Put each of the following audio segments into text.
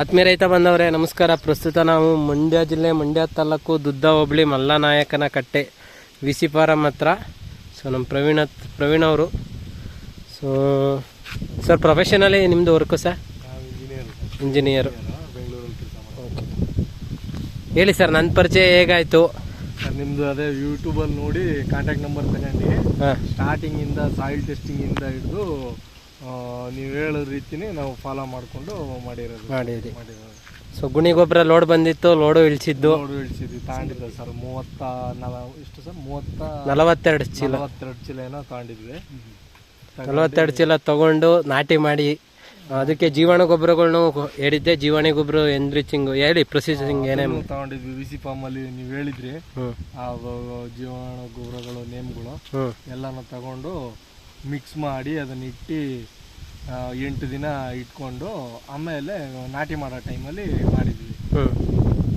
ಆತ್ಮೀಯ ರೈತ ಬಂದವರೇ ನಮಸ್ಕಾರ. ಪ್ರಸ್ತುತ ನಾವು ಮಂಡ್ಯ ಜಿಲ್ಲೆ ಮಂಡ್ಯ ತಾಲೂಕು ದುದ್ದ ಹೋಬಳಿ ಮಲ್ಲನಾಯಕನ ಕಟ್ಟೆ ವಿ ಸಿ ಫಾರಂ ಹತ್ರ. ಸೊ ನಮ್ಮ ಪ್ರವೀಣ ಪ್ರವೀಣ್ ಅವರು. ಸೊ ಸರ್ ಪ್ರೊಫೆಷನಲಿ ನಿಮ್ಮದು ವರ್ಕು ಸರ್ ಇಂಜಿನಿಯರ್ ಓಕೆ ಹೇಳಿ ಸರ್ ನನ್ನ ಪರಿಚಯ ಹೇಗಾಯಿತು? ನಿಮ್ಮದು ಅದೇ ಯೂಟ್ಯೂಬಲ್ಲಿ ನೋಡಿ ಕಾಂಟ್ಯಾಕ್ಟ್ ನಂಬರ್ ತಗೊಂಡು. ಹಾಂ. ಸ್ಟಾರ್ಟಿಂಗಿಂದ ಸಾಯಿಲ್ ಟೆಸ್ಟಿಂಗಿಂದ ಹಿಡಿದು ನೀವು ಹೇಳೋ ರೀತಿನೇ ನಾವು ಫಾಲೋ ಮಾಡಿಕೊಂಡು ಮಾಡಿರೋದು. ಮಾಡಿದ್ರಿ ಮಾಡಿರೋದು. ಸೊ ಗುಣಿ ಗೊಬ್ಬರ ಲೋಡ್ ಬಂದಿತ್ತು ಲೋಡು ಇಳಿಸಿದ್ದು? ಲೋಡು ಇಳಿಸಿದ್ವಿ ತಾಂಡಿದ್ವಿ ಸರ್. ಮೂವತ್ತ ನಲ ಎಷ್ಟು ಸರ್? ಮೂವತ್ತ ನಲವತ್ತೆರಡು ಚೀಲ. ನಲವತ್ತೆರಡು ಚೀಲ ಏನೋ ತಾಂಡಿದ್ವಿ. ನಲವತ್ತೆರಡು ಚೀಲ ತಗೊಂಡು ನಾಟಿ ಮಾಡಿ ಅದಕ್ಕೆ ಜೀವಾಣು ಗೊಬ್ಬರಗಳ್ನು ಹೇಳಿದ್ದೆ. ಜೀವಾಣಿ ಗೊಬ್ಬರ ಎನ್ರಿಚಿಂಗ್ ಹೇಳಿ ಪ್ರೊಸೀಸಿಂಗ್ ಏನೇ ಅದನ್ನು ತಗೊಂಡಿದ್ವಿ. ವಿ ಸಿ ಫಾರ್ಮಲ್ಲಿ ನೀವು ಹೇಳಿದ್ರಿ. ಆ ಜೀವಾಣು ಗೊಬ್ಬರಗಳು ನೇಮ್ಗಳು ಎಲ್ಲನೂ ತಗೊಂಡು ಮಿಕ್ಸ್ ಮಾಡಿ ಅದನ್ನ ಇಟ್ಟು ಆ, ಎಂಟು ದಿನ ಇಟ್ಕೊಂಡು ಆಮೇಲೆ ನಾಟಿ ಮಾಡೋ ಟೈಮಲ್ಲಿ ಮಾಡಿದ್ವಿ.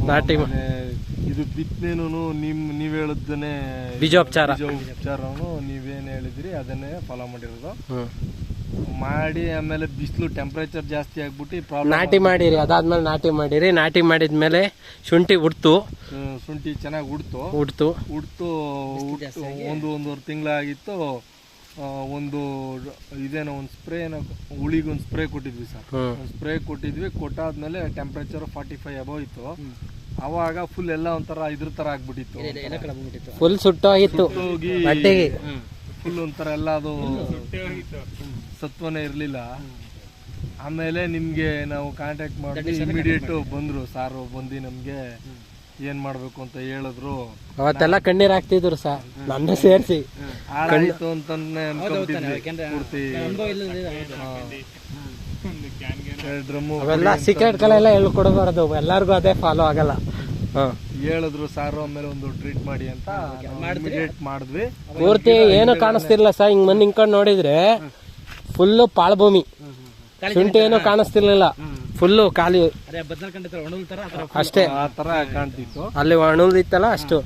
ನಾಟಿ ಇದು ಬಿತ್ತನೇನು ನಿಮ್ ನೀವ್ ಹೇಳಿದ್ದನ್ನೇ ಬೀಜೋಪಚಾರ. ಉಪಚಾರನು ನೀವೇನ್ ಹೇಳಿದ್ರಿ ಅದನ್ನೇ ಫಾಲೋ ಮಾಡಿರೋದು. ಮಾಡಿ ಆಮೇಲೆ ಬಿಸಿಲು ಟೆಂಪ್ರೇಚರ್ ಜಾಸ್ತಿ ಆಗ್ಬಿಟ್ಟು ಪ್ರಾಬ್ಲಮ್ ನಾಟಿ ಮಾಡಿರಿ ಅದಾದ್ಮೇಲೆ ನಾಟಿ ಮಾಡಿರಿ. ನಾಟಿ ಮಾಡಿದ್ಮೇಲೆ ಶುಂಠಿ ಉಡ್ತು ಶುಂಠಿ ಚೆನ್ನಾಗಿ ಉಡ್ತು ಉಡ್ತು ಉಡ್ತು ಉಡ್ತು ಒಂದು ಒಂದೂವರೆ ತಿಂಗಳಾಗಿತ್ತು. ಒಂದು ಇದೇನೋ ಒಂದು ಸ್ಪ್ರೇ ಏನೋ ಹುಳಿಗೆ ಒಂದು ಸ್ಪ್ರೇ ಕೊಟ್ಟಿದ್ವಿ ಸರ್. ಸ್ಪ್ರೇ ಕೊಟ್ಟಿದ್ವಿ ಕೊಟ್ಟಾದ್ಮೇಲೆ ಟೆಂಪ್ರೇಚರ್ ಫಾರ್ಟಿ ಫೈವ್ ಅಬೋ ಇತ್ತು ಅವಾಗ ಫುಲ್ ಎಲ್ಲ ಒಂಥರ ಇದ್ರ ತರ ಆಗ್ಬಿಟ್ಟಿತ್ತು. ಫುಲ್ ಸುಟ್ಟೋಗಿತ್ತು ಹೋಗಿ ಫುಲ್ ಒಂಥರ ಎಲ್ಲ ಅದು ಸತ್ವನೇ ಇರಲಿಲ್ಲ. ಆಮೇಲೆ ನಿಮ್ಗೆ ನಾವು ಕಾಂಟ್ಯಾಕ್ಟ್ ಮಾಡಿ ಇಮಿಡಿಯೇಟ್ ಬಂದ್ರು ಸಾರು ಬಂದು ನಮ್ಗೆ ಏನ್ ಮಾಡ್ಬೇಕು ಅಂತ ಹೇಳಿದ್ರು. ಅವತ್ತೆಲ್ಲ ಕಣ್ಣೀರ್ ಹಾಕ್ತಿದ್ರು ಸರ್ ನನ್ನ ಸೇರಿಸಿ. ಹಾಳಾಯ್ತು ಅನ್ಕೊಂತಿದ್ವಿ. ಪೂರ್ತಿ ಡ್ರಮ್ಮು. ಅವೆಲ್ಲ ಸೀಕ್ರೆಟ್ಗಳೆಲ್ಲ ಹೇಳ್ಕೊಡಬಾರ್ದು. ಎಲ್ಲರಿಗೂ ಅದೇ ಫಾಲೋ ಆಗಲ್ಲ. ಹೇಳಿದ್ರು ಸಾರು ಆಮೇಲೆ ಒಂದು ಟ್ರೀಟ್ ಮಾಡಿ ಅಂತ ಇಮಿಡಿಯೇಟ್ ಮಾಡಿದ್ವಿ. ಪೂರ್ತಿ ಏನು ಕಾಣಿಸ್ತಿರ್ಲಿಲ್ಲ ಸರ್. ಹಿಂಗ್ ಮನ್ ನಿಂತ್ಕೊಂಡು ನೋಡಿದ್ರೆ ಫುಲ್ಲು ಪಾಳ್ಭೂಮಿ. ಶುಂಠಿ ಏನು ಕಾಣಿಸ್ತಿರ್ಲಿಲ್ಲ. ಫುಲ್ಲು ಖಾಲಿ. ಅಷ್ಟೇ. ಆ ತರ ಕಾಣ್ತಿತ್ತು. ಅಲ್ಲಿ ಒಣುದಿತ್ತಲ್ಲ ಅಷ್ಟು.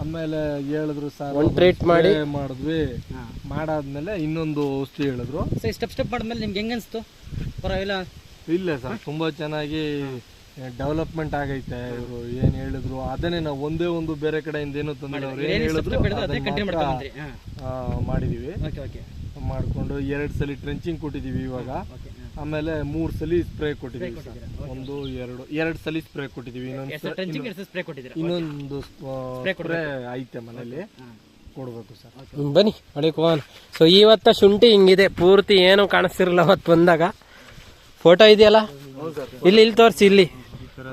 ಆಮೇಲೆ ಹೇಳಿದ್ರು ಸರ್ ಒಂದ್ ಟ್ರೀಟ್ ಮಾಡಿ. ಮಾಡಿದ್ವಿ. ಮಾಡಾದ್ಮೇಲೆ ಇನ್ನೊಂದು ಔಷಧಿ ಹೇಳಿದ್ರು. ಸ್ಟೆಪ್ ಸ್ಟೆಪ್ ಮಾಡಿದ್ಮೇಲೆ ನಿಮ್ಗೆ ಹೆಂಗ ಅನ್ಸ್ತು ಪರವಾಗಿಲ್ಲ. ಇಲ್ಲ ಸರ್ ತುಂಬಾ ಚೆನ್ನಾಗಿ ಡೆವಲಪ್ಮೆಂಟ್ ಆಗೈತೆ ಇವರು. ಏನ್ ಹೇಳಿದ್ರು? ಅದನ್ನೇ ನಾವು ಒಂದೇ ಒಂದು ಬೇರೆ ಕಡೆಯಿಂದ ಏನು ತಂದಿಲ್ಲ ಅವ್ರು ಏನ್ ಹೇಳಿದ್ರು ಅದೇ ಅದನ್ನ ಕಂಟಿನ್ಯೂ ಮಾತ್ರ, ಮಾಡ್ಕೊಂಡ್ರಿ ಆ, ಮಾಡಿದೀವಿ. Okay okay. ಮಾಡ್ಕೊಂಡು ಎರಡ್ ಸಲ ಟ್ರೆಂಚಿಂಗ್ ಕೊಟ್ಟಿದೀವಿ ಇವಾಗ. ಓಕೆ. ಆಮೇಲೆ ಮೂರ್ ಸಲ ಸ್ಪ್ರೇ ಕೊಟ್ಟಿದ್ದೀವಿ ಸರ್. ಒಂದು ಎರಡು ಎರಡು ಸಲ ಸ್ಪ್ರೇ ಕೊಟ್ಟಿದೀವಿ ಇನ್ನೊಂದು ಸ್ಪ್ರೇ ಕೊಟ್ಟಿದ್ದೀರಾ? ಇನ್ನೊಂದು ಸ್ಪ್ರೇ ಐತೆ ಮನೇಲಿ. ಕೊಡ್ಬೇಕು ಸರ್. ಹ್ಮ್, ಬನ್ನಿ ಮಳೆ ಕುಮಾರ್. ಸೊ ಇವತ್ತ ಶುಂಠಿ ಹಿಂಗಿದೆ. ಪೂರ್ತಿ ಏನು ಕಾಣಿಸ್ತಿರಲ್ಲ ಅವತ್ತು ಬಂದಾಗ. ಫೋಟೋ ಇದೆಯಲ್ಲ? ಇಲ್ಲಿ ಇಲ್ಲಿ ತೋರಿಸಿ ಇಲ್ಲಿ.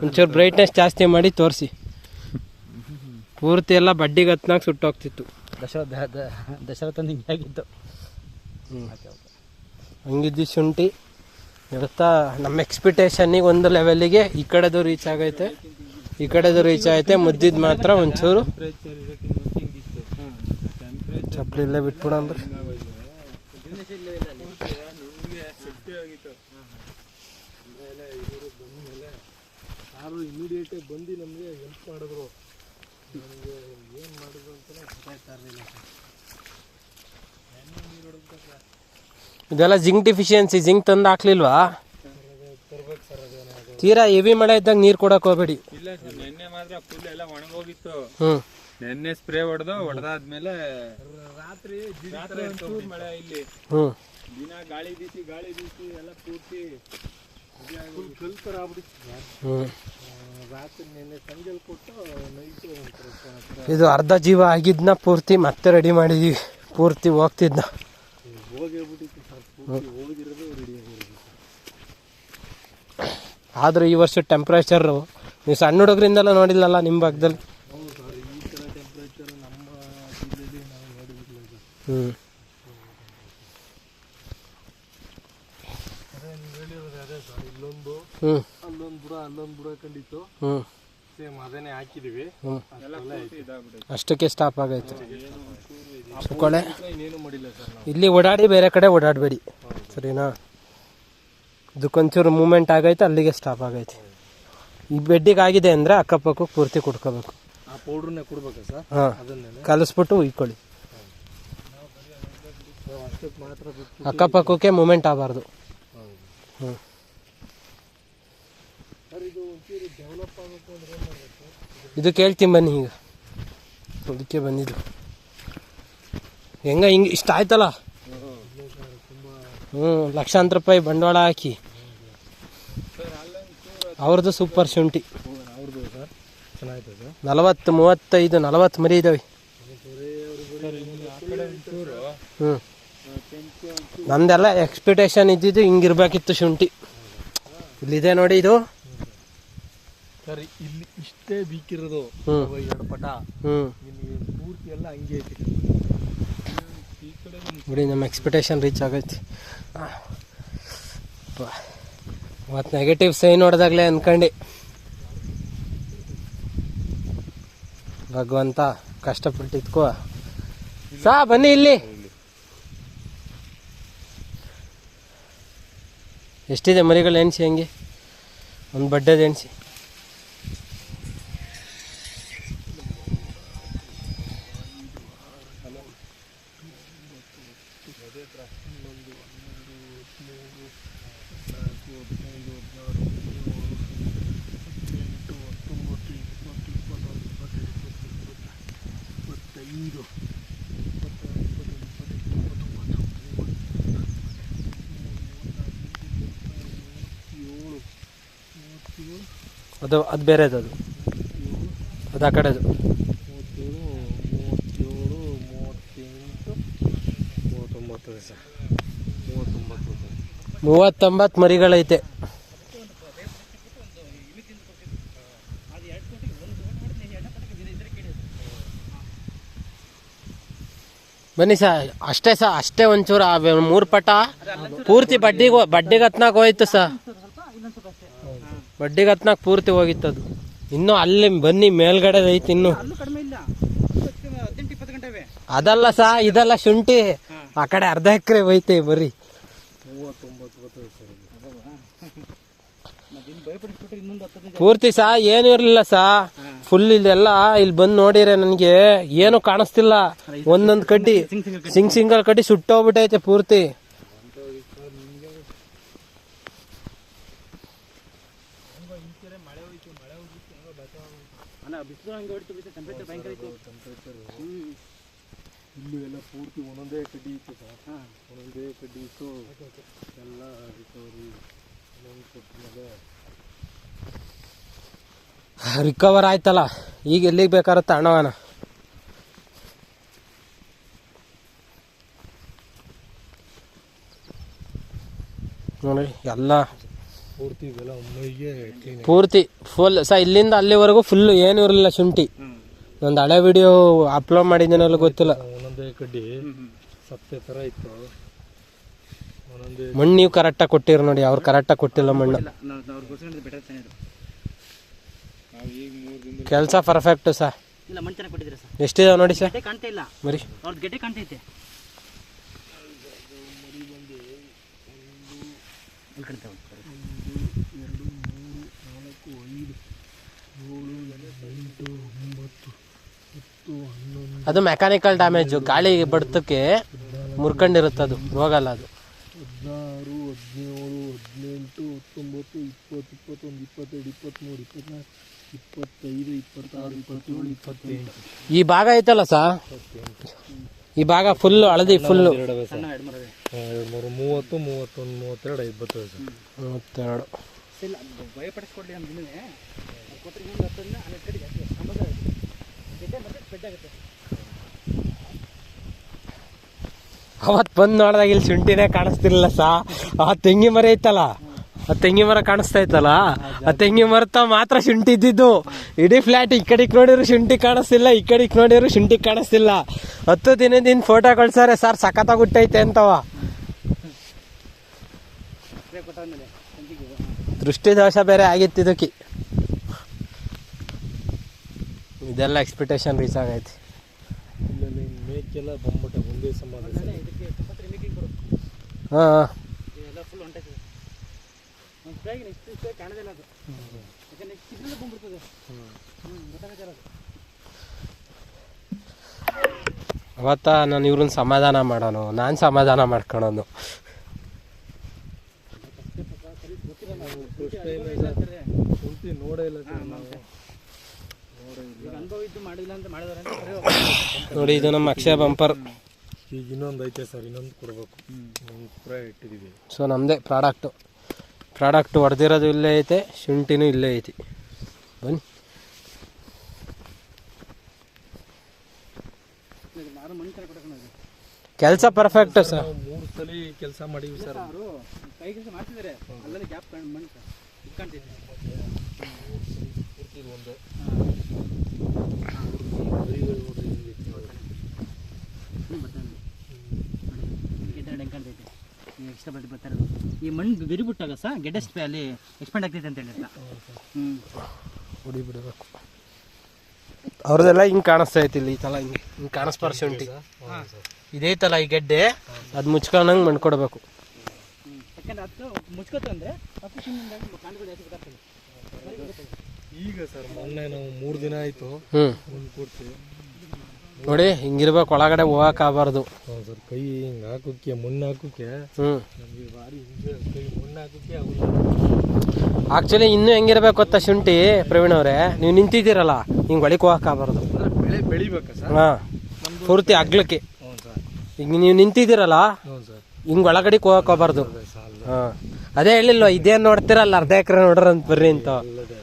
ಒಂಚೂರು ಬ್ರೈಟ್ನೆಸ್ ಜಾಸ್ತಿ ಮಾಡಿ ತೋರಿಸಿ. ಪೂರ್ತಿ ಎಲ್ಲ ಬಡ್ಡಿಗೆ ಹತ್ನಾಗ ಸುಟ್ಟೋಗ್ತಿತ್ತು. ದಶರಥ ದಶರಥ ಹಿಂಗಾಗಿತ್ತು ಹಂಗಿದ್ದು ಶುಂಠಿ. ಇವತ್ತ ನಮ್ಮ ಎಕ್ಸ್ಪೆಕ್ಟೇಷನ್ನಿಗೆ ಒಂದು ಲೆವೆಲ್ಲಿಗೆ ಈ ಕಡೆದು ರೀಚ್ ಆಗೈತೆ. ಈ ಕಡೆದು ರೀಚ್ ಆಗೈತೆ. ಮುದ್ದಿದ್ದು ಮಾತ್ರ ಒಂಚೂರು. ಚಪ್ಪಲಿ ಇಲ್ಲೇ ಬಿಟ್ಬಿಡಂಬ್ರಿ ಬಂದು ನಮಗೆ ಹೆಲ್ಪ್ ಮಾಡಿದ್ರು ನಮಗೆ ಏನು ಮಾಡಿದ್ರು ಅಂತ ಗೊತ್ತಾಗ್ತಾ ಇರಲಿಲ್ಲ ಇದೆಲ್ಲ ಜಿಂಕ್ ಡಿಫಿಷಿಯನ್ಸಿ ಜಿಂಕ್ ತಂದು ಹಾಕ್ಲಿಲ್ವಾ? ತೀರಾ ಹೆವಿ ಮಳೆ ಇದ್ದಾಗ ನೀರು ಕೊಡಕ್ ಹೋಗ್ಬೇಡಿ. ಇಲ್ಲ ಸರ್ ನಿನ್ನೆ ಮಾತ್ರ ಫುಲ್ ಎಲ್ಲ ಒಣಗೋಗಿತ್ತು. ಹ್ಮ್. ನಿನ್ನೆ ಸ್ಪ್ರೇ ಹೊಡೆದು ಹೊಡೆದಾದ್ಮೇಲೆ ರಾತ್ರಿ ರಾತ್ರಿ ಒಂಚೂರು ಮಳೆ ಇಲ್ಲಿ. ಹ್ಮ್. ದಿನ ಗಾಳಿ ಬೀಸಿ ಗಾಳಿ ಬೀಸಿ ಎಲ್ಲ ಪೂರ್ತಿ ಫುಲ್ ಕಲ್ಕರ ಆಗ್ಬಿಟ್ಟಿತ್ತು ಹ್ಮ್. ರಾತ್ರಿ ನಿನ್ನೆ ಸಂಜೆಲಿ ಕೊಟ್ಟು ನೈಟು ಒಂಥರ ಇದು ಅರ್ಧ ಜೀವ ಆಗಿದ್ನ ಪೂರ್ತಿ ಮತ್ತೆ ರೆಡಿ ಮಾಡಿದೀವಿ. ಪೂರ್ತಿ ಹೋಗ್ತಿದ್ನ. ಹೋಗಿಬಿಟ್ಟಿತ್ತು ಸರ್ ಪೂರ್ತಿ ಹೋಗಿರೋದು ರೆಡಿ ಆಗಿರೋದು ಆದ್ರೆ ಈ ವರ್ಷ ಟೆಂಪ್ರೇಚರು ನೀವು ಸಣ್ಣ ಹುಡುಗರಿಂದೆಲ್ಲ ನೋಡಿಲ್ಲಲ್ಲ ನಿಮ್ಮ ಭಾಗದಲ್ಲಿ? ಹೌದು ಸರ್ ಈ ಥರ ಟೆಂಪ್ರೇಚರ್ ನಮ್ಮ ಜಿಲ್ಲೆಯಲ್ಲಿ ನಾವು ನೋಡಿರಲಿಲ್ಲ ಸರ್ ಹ್ಮ್. ಅದೇ ನೀವು ಹೇಳಿರೋದು ಅದೇ ಸರ್ ಇಲ್ಲೊಂದು ಹ್ಮ್. ಅಲ್ಲೊಂದು ಬುಡ ಅಲ್ಲೊಂದು ಬುಡ ಕಂಡಿತ್ತು ಹ್ಮ್. ಸೇಮ್ ಅದನ್ನೇ ಅಷ್ಟಕ್ಕೆ ಸ್ಟಾಪ್ ಆಗೈತೆ. ಸುಕೊಳ್ಳೆ ಇಲ್ಲಿ ಓಡಾಡಿ ಬೇರೆ ಕಡೆ ಓಡಾಡಬೇಡಿ. ಸರಿನಾ? ಇದಕ್ಕೊಂಚೂರು ಮೂಮೆಂಟ್ ಆಗೈತೆ ಅಲ್ಲಿಗೆ ಸ್ಟಾಪ್ ಆಗೈತೆ. ಈ ಬೆಡ್ಡಿಗೆ ಆಗಿದೆ ಅಂದರೆ ಅಕ್ಕಪಕ್ಕಕ್ಕೆ ಪೂರ್ತಿ ಕುಡ್ಕೋಬೇಕು. ಆ ಪೌಡ್ರನ್ನೇ ಕೊಡ್ಬೇಕಾ ಸರ್? ಹಾಂ. ಕಲಿಸ್ಬಿಟ್ಟು ಉಯ್ಕೊಳ್ಳಿ. ಅಕ್ಕಪಕ್ಕಕ್ಕೆ ಮೂಮೆಂಟ್ ಆಗಬಾರ್ದು. ಹ್ಞೂ ಇದು ಕೇಳ್ತೀನಿ ಬನ್ನಿ ಈಗ. ಅದಕ್ಕೆ ಬಂದಿದ್ದು. ಹೆಂಗ ಹಿಂಗೆ ಇಷ್ಟ ಆಯ್ತಲ್ಲ? ಹ್ಞೂ ಲಕ್ಷಾಂತರ ರೂಪಾಯಿ ಬಂಡವಾಳ ಹಾಕಿ. ಅವ್ರದ್ದು ಸೂಪರ್ ಶುಂಠಿ. ನಲವತ್ತು ಮೂವತ್ತೈದು ನಲವತ್ತು ಮರಿ ಇದಾವೆ. ಹ್ಞೂ ನಂದೆಲ್ಲ ಎಕ್ಸ್ಪೆಕ್ಟೇಷನ್ ಇದ್ದಿದ್ದು ಹಿಂಗಿರ್ಬೇಕಿತ್ತು ಶುಂಠಿ. ಇಲ್ಲಿದೆ ನೋಡಿ ಇದು. ಸರಿ ಇಲ್ಲಿ ಇಷ್ಟೇ ಬೀಕಿರೋದು. ಹ್ಞೂ ಪಟ. ಹ್ಞೂ ಪೂರ್ತಿ ಎಲ್ಲ ಹಂಗೆ ಐತಿ. ಬಿಡಿ, ನಮ್ಮ ಎಕ್ಸ್ಪೆಕ್ಟೇಷನ್ ರೀಚ್ ಆಗೈತಿ. ಮತ್ತು ನೆಗೆಟಿವ್ ಸೈನ್ ಹೊಡೆದಾಗಲೇ ಅಂದ್ಕೊಂಡು ಭಗವಂತ ಕಷ್ಟಪಟ್ಟಿದ್ಕೋ ಸಾ, ಬನ್ನಿ ಇಲ್ಲಿ. ಎಷ್ಟಿದೆ ಮರಿಗಳು ಎಣಿಸಿ ಹಂಗೆ? ಒಂದು ಬಡ್ಡೆದು ಎಣಿಸಿ. ಅದು ಅದು ಬೇರೆದು ಅದು. ಅದು ಆ ಕಡೆದು. ಮೂವತ್ತೇಳು ಮೂವತ್ತೊಂಬತ್ತು ಸರ್ ಮೂವತ್ತೊಂಬತ್ತು ಸರ್ ಮರಿಗಳೈತೆ. ಬನ್ನಿ ಸರ್, ಅಷ್ಟೇ ಸರ್, ಅಷ್ಟೇ ಒಂಚೂರು ಮೂರು ಪಟ ಪೂರ್ತಿ ಬಡ್ಡಿಗೆ ಬಡ್ಡಿಗೆ ಹತ್ನಾಗ ಹೋಯ್ತು ಸಾ ಬಡ್ಡಿಗೆ ಹತ್ನಾಕ್ ಪೂರ್ತಿ ಹೋಗಿತ್ತು ಅದು ಇನ್ನು ಅಲ್ಲಿ ಬನ್ನಿ ಮೇಲ್ಗಡೆ ಐತಿ ಇನ್ನು. ಅದಲ್ಲ ಸಾ ಇದೆಲ್ಲ ಶುಂಠಿ. ಆ ಕಡೆ ಅರ್ಧ ಎಕರೆ ಹೋಯ್ತೆ ಬರೀ. ಪೂರ್ತಿ ಸಾ ಏನು ಇರಲಿಲ್ಲ ಸಾ. ಫುಲ್ ಇಲ್ಲೆಲ್ಲ ಇಲ್ಲಿ ಬಂದು ನೋಡಿರೆ ನನಗೆ ಏನು ಕಾಣಿಸ್ತಿಲ್ಲ. ಒಂದೊಂದು ಕಡ್ಡಿ. ಸಿಂಗ್ ಸಿಂಗಲ್ ಕಡ್ಡಿ ಸುಟ್ಟೋಗ್ಬಿಟ್ಟೈತೆ ಪೂರ್ತಿ ಅಲ್ಲ ಬಿಸಿಲು ಹಂಗೆ ಹೊಡಿತು ಬಿಸಿಲು ಟೆಂಪರೇಚರ್ ಭಯಂಕರ ಇತ್ತು. ಇಲ್ಲೂ ಎಲ್ಲ ಪೂರ್ತಿ ಒಂದೊಂದೇ ಕಡ್ಡಿ ಇತ್ತು ಸರ್. ಹಾಂ. ಒಂದೊಂದೇ ಕಡ್ಡಿ ಇತ್ತು. ಎಲ್ಲ ರಿಕವರಿ ಮೇಲೆ. ರಿಕವರ್ ಆಯ್ತಲ್ಲ. ಈಗ ಎಲ್ಲಿಗೆ ಬೇಕಾದ್ರೆ ಹಣವನ ನೋಡಿ ಎಲ್ಲ ಪೂರ್ತಿ ಇವೆಲ್ಲ ಒಮ್ಮೆಗೆ ಕ್ಲೀನ್ ಪೂರ್ತಿ ಫುಲ್ ಸ ಇಲ್ಲಿಂದ ಅಲ್ಲಿವರೆಗೂ ಫುಲ್ ಏನು ಇರಲಿಲ್ಲ ಶುಂಠಿ. ಒಂದು ಹಳೆ ವಿಡಿಯೋ ಅಪ್ಲೋಡ್ ಮಾಡಿದ್ದೇನಲ್ಲ ಗೊತ್ತಿಲ್ಲ. ಒಂದೊಂದೇ ಕಡ್ಡಿ ಸತ್ತೆ ಥರ ಇತ್ತು. ಒಂದೊಂದೇ ಮಣ್ಣು ನೀವು ಕರೆಕ್ಟಾಗಿ ಕೊಟ್ಟಿರ ನೋಡಿ ಅವ್ರು ಕರೆಕ್ಟಾಗಿ ಕೊಟ್ಟಿಲ್ಲ ಮಣ್ಣು. ಕೆಲಸ ಪರ್ಫೆಕ್ಟ್ ಸಾ? ಇಲ್ಲ ಮಣ್ಣು ಚೆನ್ನಾಗಿ ಕೊಟ್ಟಿದ್ದೀರಾ ಸರ್? ಎಷ್ಟಿದಾವೆ ನೋಡಿ ಸರ್? ಕಾಣ್ತಾ ಇಲ್ಲ. ಬರೀ. ಅವ್ರದ್ದು ಗೆಡ್ಡೆ ಕಾಣ್ತೈತೆ ಕಡೆ ತಗೊಂಡು ಬನ್ನಿ. ಅದು ಮೆಕ್ಯಾನಿಕಲ್ ಡ್ಯಾಮೇಜು ಗಾಳಿ ಬಡ್ತಕ್ಕೆ ಮುರ್ಕೊಂಡಿರುತ್ತೆ ಅದು ಹೋಗಲ್ಲ ಅದು. ಹದಿನಾರು ಹದಿನೇಳು ಹದಿನೆಂಟು ಹತ್ತೊಂಬತ್ತು ಇಪ್ಪತ್ತು ಇಪ್ಪತ್ತೊಂದು ಇಪ್ಪತ್ತೆರಡು ಇಪ್ಪತ್ತ್ಮೂರು ಇಪ್ಪತ್ನಾಲ್ಕು ಇಪ್ಪತ್ತೈದು ಇಪ್ಪತ್ತಾರು ಇಪ್ಪತ್ತೇಳು ಇಪ್ಪತ್ತೆಂಟು. ಈ ಭಾಗ ಐತಲ್ಲ ಸಾ? ಈ ಭಾಗ ಫುಲ್ ಹಳದಿ ಫುಲ್ ಎರಡವೆ ಸಣ್ಣ ಎರಡು ಮೂರು ಮೂವತ್ತು ಮೂವತ್ತೊಂದು ಮೂವತ್ತೆರಡು ಇಪ್ಪತ್ತೈದು ಮೂವತ್ತೆರಡು. ಭಯಪಡಿಸ್ಕೊಡ್ಲಿ ನಮ್ಮ ಗೆಡ್ಡೆ ಬಂದ್ ಅವತ್ತು ಬಂದು ನೋಡಿದಾಗ ಇಲ್ಲಿ ಶುಂಠಿನೇ ಕಾಣಿಸ್ತಿರ್ಲಿಲ್ಲ ಸಾ. ಆ ತೆಂಗಿ ಮರ ಐತಲ್ಲ, ಆ ತೆಂಗಿ ಮರ ಕಾಣಿಸ್ತಾ ಇತ್ತಲ್ಲ ಆ ತೆಂಗಿ ಮರತ ಮಾತ್ರ ಶುಂಠಿ ಇದ್ದಿದ್ದು. ಇಡೀ ಫ್ಲಾಟ್ ಈ ಕಡೆಗೆ ನೋಡಿದ್ರು ಶುಂಠಿ ಕಾಣಿಸ್ತಿಲ್ಲ, ಈ ಕಡೆಗೆ ನೋಡಿದ್ರು ಶುಂಠಿ ಕಾಣಿಸ್ತಿಲ್ಲ. ಹತ್ತು ದಿನದಿಂದ ಫೋಟೋ ಕಳ್ಸಾರೆ ಸರ್ ಸಖತ್ತಾಗಿ ಗುಟ್ಟೈತೆ ಅಂತವ. ದೃಷ್ಟಿದೋಷ ದೃಷ್ಟಿ ದೋಷ ಬೇರೆ ಆಗಿತ್ತು ಇದಕ್ಕೆ ಇದೆಲ್ಲ ಎಕ್ಸ್ಪೆಕ್ಟೇಷನ್ ರೀಚ್ ಆಗೈತಿ. ಇಲ್ಲೆಲ್ಲ ಮೇಕೆಲ್ಲ ಬಂದ್ಬಿಟ್ಟೆ ಒಂದೇ ಕೊಡು. ಹಾಂ ಅವತ್ತ ನಾನು ಇವ್ರನ್ನ ಸಮಾಧಾನ ಮಾಡೋನು ನಾನು ಸಮಾಧಾನ ಮಾಡ್ಕೊಳೋನು. ನೋಡೇ ಇಲ್ಲ ಸರ್ ನಾವು ಈಗ ಅನುಭವ ಇದ್ದು ಮಾಡಿಲ್ಲ ಅಂತ ಮಾಡಿದಾರೆ ಅಂತ ಬರೀ ಒಬ್ಬ- ನೋಡಿ ಇದು ನಮ್ಮ ಅಕ್ಷಯ ಬಂಪರ್. ಈಗ ಇನ್ನೊಂದು ಐತೆ ಸರ್ ಇನ್ನೊಂದು ಕೊಡಬೇಕು. ಇಟ್ಟಿದ್ದೀವಿ. ಸೊ ನಮ್ಮದೇ ಪ್ರಾಡಕ್ಟು. ಪ್ರಾಡಕ್ಟ್ ಹೊಡೆದಿರೋದು ಇಲ್ಲೇ ಐತೆ ಶುಂಠಿನೂ ಇಲ್ಲೇ ಐತಿ. ಬನ್ನಿ. ಕೆಲಸ ಪರ್ಫೆಕ್ಟ್ ಸರ್. ಮೂರು ಸಲ ಕೆಲಸ ಮಾಡಿವಿ ಸರ್. ಅವರು ಕೈ ಕೆಲಸ ಮಾಡ್ತಿದ್ದಾರೆ ಅಲ್ಲಲ್ಲಿ ಗ್ಯಾಪ್ ಮಣ್ಣು ಇಟ್ಕೊಂತಿದೆ ಒಂದು ಗೆಡ್ಡೆ ಹೆಂಗೆ ಈಗ ಎಕ್ಸ್ಟ್ರಾ ಬಡ್ಡಿ ಬರ್ತಾ ಈ ಮಣ್ಣು ಬಿರಿಬಿಟ್ಟಾಗ ಸಹ ಗೆಡ್ಡೆ ಸ್ಪ್ರೇ ಅಲ್ಲಿ ಎಕ್ಸ್ಪೆಂಡ್ ಆಗ್ತೈತೆ ಅಂತ ಹೇಳಿರ್ತ ಹ್ಞೂ ಹುಡಿ ಬಿಡಬೇಕು ಅವ್ರದ್ದೆಲ್ಲ ಹಿಂಗೆ ಕಾಣಿಸ್ತಾ ಐತಿ ಇಲ್ಲಿ ಈ ಹಿಂಗೆ ಹಿಂಗೆ. ಹಿಂಗೆ ಕಾಣಿಸ್ಬಾರ ಶುಂಠಿ. ತಲ ಈ ಗೆಡ್ಡೆ. ಅದು ಮುಚ್ಕೊಂಡಂಗೆ ಮಣ್ಣು ಹ್ಞೂ ಯಾಕಂದ್ರೆ ಅದು ಮುಚ್ಕೋತು ಅಂದರೆ ಈಗ ಸರ್ ಮೊನ್ನೆ ನಾವು ಮೂರು ದಿನ ಆಯಿತು ಹ್ಞೂ ಒಂದು ಪೂರ್ತಿ. ನೋಡಿ ಹಿಂಗಿರ್ಬೇಕು ಒಳಗಡೆ ಹೋಗಕ್ಕಾಗಬಾರ್ದು ಹೌದು ಸರ್ ಕೈ ಹಿಂಗೆ ಹಾಕೋಕ್ಕೆ ಮಣ್ಣು ಹಾಕೋಕ್ಕೆ. ಹ್ಞೂ ನಮಗೆ ಭಾರಿ ಹಿಂಗೆ ಕೈ ಮಣ್ಣು ಹಾಕೋಕ್ಕೆ ಆಗೋಲ್ಲ ಆಕ್ಚುಲಿ ಇನ್ನೂ ಹೆಂಗಿರ್ಬೇಕು ಗೊತ್ತಾ ಶುಂಠಿ ಪ್ರವೀಣ್ ಅವರೇ? ನೀವು ನಿಂತಿದ್ದೀರಲ್ಲ ಹಿಂಗೆ ಒಳಗೆ ಅಂದ್ರೆ ಬೆಳೆ ಬೆಳಿಬೇಕಾ ಸರ್? ಹಾಂ ಪೂರ್ತಿ ಅಗ್ಲಕ್ಕೆ. ಹ್ಞೂ ಸರ್. ಈಗ ನೀವು ನಿಂತಿದ್ದೀರಲ್ಲ ಹ್ಞೂ ಸರ್. ಹಿಂಗೆ ಒಳಗಡೆ ಹೋಗಕ್ಕೋಗ್ಬಾರ್ದು ಸಾಲ ಹಾಂ. ಅದೇ ಹೇಳಿಲ್ವ ಇದೇನು ನೋಡ್ತೀರಲ್ಲ ಅರ್ಧ ಎಕರೆ ನೋಡ್ರಿ ಅಂತ ಬರ್ರಿ ಅಂತ. ಅಲ್ಲದೆ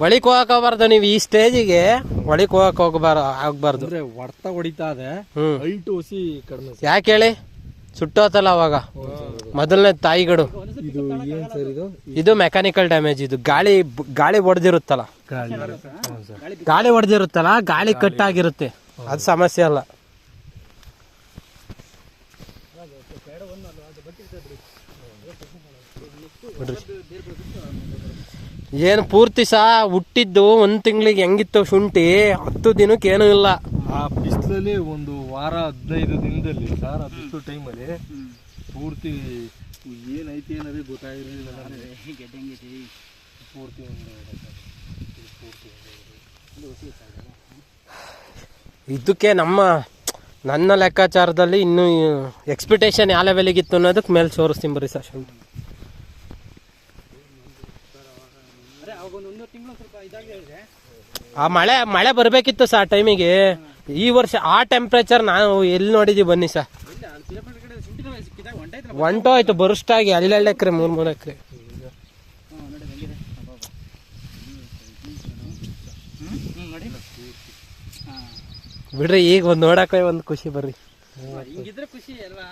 ಬೆಳೆ ಹೋಗಕ್ ಹೋಗ್ಬಾರ್ದು ನೀವು ಈ ಸ್ಟೇಜಿಗೆ ಒಳಿಕ್ ಹೋಗಕ್ ಹೋಗ್ಬಾರ ಆಗ್ಬಾರ್ದು. ಅಂದ್ರೆ ಹೊಡ್ತ ಹೊಡಿತಾ ಇದೆ ಹೈಟ್ ಕಡಿಮೆ ಯಾಕೆ ಹೇಳಿ? ಸುಟ್ಟೋತಲ್ಲ ಅವಾಗ. ಮೊದಲನೇ ತಾಯಿಗಳು. ಇದು ಏನ್ ಸರ್ ಇದು? ಇದು ಮೆಕ್ಯಾನಿಕಲ್ ಡ್ಯಾಮೇಜ್ ಇದು ಗಾಳಿ ಗಾಳಿ ಹೊಡೆದಿರುತ್ತಲ್ಲ ಗಾಳಿ ಸರ್. ಗಾಳಿ ಹೊಡೆದಿರುತ್ತಲ್ಲ ಗಾಳಿ ಕಟ್ ಆಗಿರುತ್ತೆ ಅದು ಸಮಸ್ಯೆ ಅಲ್ಲ. ಬಿಡ್ರಿ. ಏನು ಪೂರ್ತಿ ಸಹ ಹುಟ್ಟಿದ್ದು ಒಂದು ತಿಂಗಳಿಗೆ ಹೆಂಗಿತ್ತು ಶುಂಠಿ? ಹತ್ತು ದಿನಕ್ಕೆ ಏನೂ ಇಲ್ಲ. ಆ ಬಿಸಿಲಲ್ಲಿ ಒಂದು ವಾರ ಹದಿನೈದು ದಿನದಲ್ಲಿ ಸರ್ ಆ ಬಿಸಿಲು ಟೈಮಲ್ಲಿ ಪೂರ್ತಿ ಏನೈತಿ ಅನ್ನೋದೇ ಗೊತ್ತಾಗಿರಲಿಲ್ಲ ನನಗೆ ಪೂರ್ತಿ ಇದಕ್ಕೆ ನಮ್ಮ ನನ್ನ ಲೆಕ್ಕಾಚಾರದಲ್ಲಿ ಇನ್ನೂ ಎಕ್ಸ್ಪೆಕ್ಟೇಷನ್ ಯಾವ ಲೆವೆಲಿಗಿತ್ತು ಅನ್ನೋದಕ್ಕೆ ಮೇಲೆ ತೋರಿಸ್ತೀನಿ ಬರ್ರಿ ಸರ್ ಶುಂಠಿ ಅದೇ ಅವಾಗ ಒಂದು ಒಂದು ತಿಂಗಳು ಸ್ವಲ್ಪ ಇದಾಗಿ ಹೇಳಿದೆ ಆ ಮಳೆ ಮಳೆ ಬರಬೇಕಿತ್ತು ಸರ್ ಟೈಮಿಗೆ. ಈ ವರ್ಷ ಆ ಟೆಂಪ್ರೇಚರ್ ನಾವು ಎಲ್ಲಿ ನೋಡಿದ್ದೀವಿ ಬನ್ನಿ ಸರ್. ಒಂಟೋಯ್ತು ಬರುಷ್ಟಾಗಿ ಅಲ್ಲೆಲ್ಲೆ ಎಕರೆ, ಮೂರು ಮೂರು ಎಕರೆ. ಬಿಡ್ರಿ, ಈಗ ಒಂದು ನೋಡಕ್ಕೆ ಒಂದು ಖುಷಿ ಬರ್ರಿ. ಖುಷಿ ಅಲ್ವಾ?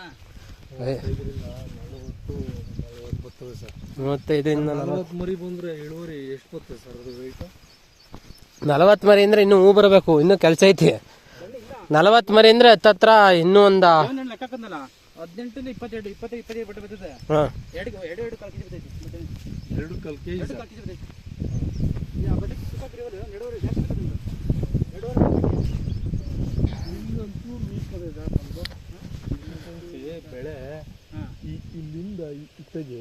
ಮೂವತ್ತೈದರಿಂದ ನಲವತ್ತು. ನಲವತ್ತು ಮರಿ ಬಂದ್ರೆ ಇಳುವರಿ ಎಷ್ಟು ಬರ್ತದೆ ಸರ್ ಅದು ವೆಯ್ಟ್ ನಲವತ್ತು ಮರಿ ಅಂದ್ರೆ ಇನ್ನೂ ಹೂ ಬರಬೇಕು ಇನ್ನೂ ಕೆಲಸ ಐತಿ. ನಲವತ್ತು ಮರಿ ಅಂದ್ರೆ ಹತ್ತತ್ರ ಇನ್ನೂ ಒಂದು ಹದಿನೆಂಟು ಹದಿನೆಂಟರಿಂದ ಇಪ್ಪತ್ತೆರಡು ಇಪ್ಪತ್ತೈದು ಇಪ್ಪತ್ತೈದು ಬಟ್ಟೆ ಬರ್ತದೆ ಹಾಂ. ಎರಡು ಕಾಲು ಬರ್ತೈತಿ ಕಾಲು ಕೆ ಜಿ ಬರ್ತೈತಿ ಎರಡೂವರೆ ಜಾಸ್ತಿ ಹಾಂ ಈ ಇತ್ತಗೆ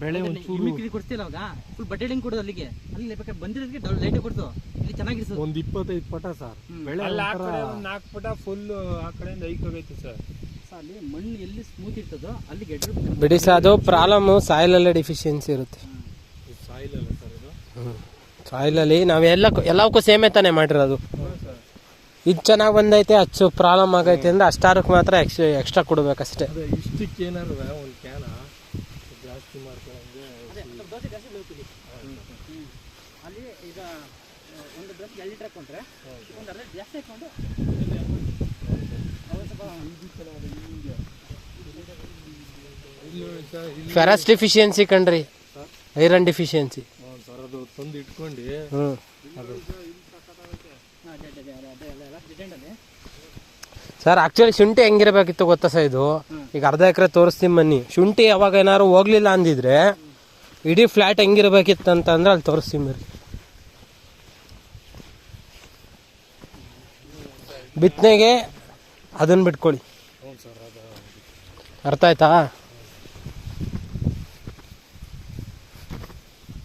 ಬೆಳೆ ಒಂಚೂರು ಮಿಕ್ಕಿಗೆ ಕೊಡ್ತಿಲ್ಲ ಅವಾಗ ಫುಲ್ ಬಟ್ಟೆ ಹಿಂಗೆ ಕೊಡೋದು ಅಲ್ಲಿಗೆ. ಅಲ್ಲಿ ಬೇಕಾದ್ರೆ ಬಂದಿರೋದಕ್ಕೆ ಲೈಟ್ ಕೊಡ್ತು ಇಲ್ಲಿ ಚೆನ್ನಾಗಿ ಒಂದ್ ಇಪ್ಪತ್ತೈದು ಪಟ ಸರ್. ಬೆಳೆ ನಾಲ್ಕು ಪಟ ಫುಲ್ ಆ ಕಡೆಯಿಂದ ಐಕ್ ಹೋಗೈತಿ ಸರ್. ಅಲ್ಲಿ ಮಣ್ಣು ಎಲ್ಲಿ ಸ್ಮೂತ್ ಇರ್ತದೋ ಅಲ್ಲಿ ಗೆಡ್ಡೆ ಬಿಡಿ ಸರ್ ಅದು ಪ್ರಾಬ್ಲಮ್ಮು ಸಾಯಿಲಲ್ಲೇ ಡಿಫಿಷಿಯನ್ಸಿ ಇರುತ್ತೆ. ಸಾಯಿಲ್ ಅಲ್ಲ ಸರ್ ಇದು? ಸಾಯಿಲಲ್ಲಿ ನಾವು ಎಲ್ಲ ಎಲ್ಲವಕ್ಕೂ ಸೇಮೆ ತಾನೇ ಮಾಡಿರೋದು. ಇದು ಚೆನ್ನಾಗಿ ಬಂದೈತೆ ಅಚ್ಚು ಪ್ರಾಬ್ಲಮ್ ಆಗೈತೆ ಅಂದ್ರೆ ಅಷ್ಟಾರಕ್ಕೆ ಮಾತ್ರ ಎಕ್ಸ್ಟ್ರಾ ಎಕ್ಸ್ಟ್ರಾ ಕೊಡ್ಬೇಕಷ್ಟೇ. ಅದೇ ಇಷ್ಟಕ್ಕೆ ಏನಾರು ಒಂದು ಕ್ಯಾನ ಜಾಸ್ತಿ ಅದೇ ದೋಸೆ ಜಾಸ್ತಿ ಬೀಳ್ತೀವಿ ಅಲ್ಲಿ ಈಗ ಒಂದು ಎರಡು ಲೀಟ್ರ್ ಹಾಕೊಂಡ್ರೆ ಒಂದು ಅರ್ಧ ಜಾಸ್ತಿ ಹಾಕೊಂಡು ಫೆರಸ್ ಡಿಫಿಷಿಯನ್ಸಿ ಕಣ್ರಿ ಐರನ್ ಡಿಫಿಷಿಯನ್ಸಿ ಸರ್ ಅದು ತಂದು ಇಟ್ಕೊಂಡು ಅದು ಸರ್ ಆಕ್ಚುಲಿ ಶುಂಠಿ ಹೆಂಗಿರಬೇಕಿತ್ತು ಗೊತ್ತಾ ಸರ್ ಇದು ಈಗ ಅರ್ಧ ಎಕರೆ ತೋರಿಸ್ತೀನಿ ಬನ್ನಿ. ಶುಂಠಿ ಯಾವಾಗ ಏನಾದ್ರು ಹೋಗ್ಲಿಲ್ಲ ಅಂದಿದ್ರೆ ಇಡೀ ಫ್ಲಾಟ್ ಹೆಂಗಿರ್ಬೇಕಿತ್ತು ಅಂತಂದ್ರೆ ಅಲ್ಲಿ ತೋರಿಸ್ತೀನಿ ಬರ್ರಿ. ಬಿತ್ತನೆಗೆ ಅದನ್ನ ಬಿಟ್ಕೊಳ್ಳಿ. ಅರ್ಥ ಆಯ್ತಾ?